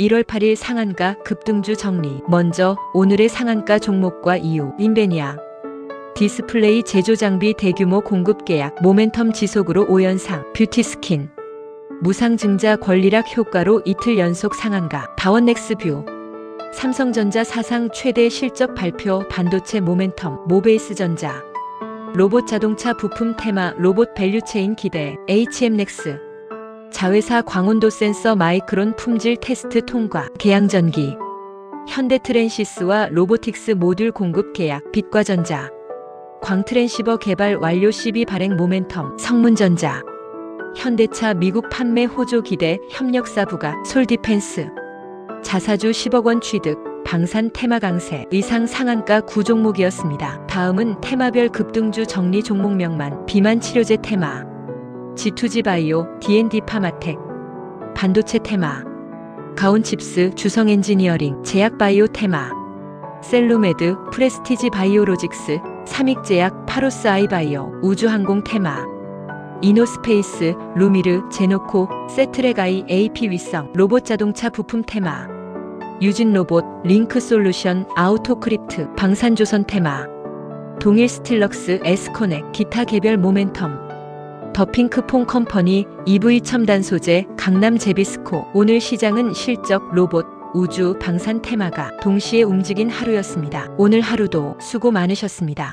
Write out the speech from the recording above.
1월 8일 상한가 급등주 정리. 먼저 오늘의 상한가 종목과 이유. 인베니아. 디스플레이 제조 장비 대규모 공급 계약. 모멘텀 지속으로 5연상. 뷰티스킨. 무상증자 권리락 효과로 이틀 연속 상한가. 다원넥스뷰. 삼성전자 사상 최대 실적 발표 반도체 모멘텀. 모베이스전자. 로봇 자동차 부품 테마 로봇 밸류체인 기대. HM넥스. 자회사 광원도 센서 마이크론 품질 테스트 통과, 계양전기, 현대트랜시스와 로보틱스 모듈 공급 계약, 빛과전자, 광트랜시버 개발 완료 12 발행 모멘텀, 성문전자, 현대차 미국 판매 호조 기대, 협력사부가, 솔디펜스, 자사주 10억 원 취득, 방산 테마 강세, 의상 상한가 9종목이었습니다. 다음은 테마별 급등주 정리 종목명만, 비만 치료제 테마, G2G 바이오, D&D 파마텍, 반도체 테마, 가온칩스, 주성 엔지니어링, 제약 바이오 테마, 셀루메드, 프레스티지 바이오로직스, 삼익제약, 파로스 아이바이오, 우주항공 테마, 이노스페이스, 루미르, 제노코, 세트레가이, AP 위성, 로봇 자동차 부품 테마, 유진 로봇, 링크 솔루션, 아우토크립트, 방산조선 테마, 동일 스틸럭스, 에스코넥, 기타 개별 모멘텀, 더핑크 폰 컴퍼니, EV 첨단 소재, 강남 제비스코. 오늘 시장은 실적, 로봇, 우주, 방산 테마가 동시에 움직인 하루였습니다. 오늘 하루도 수고 많으셨습니다.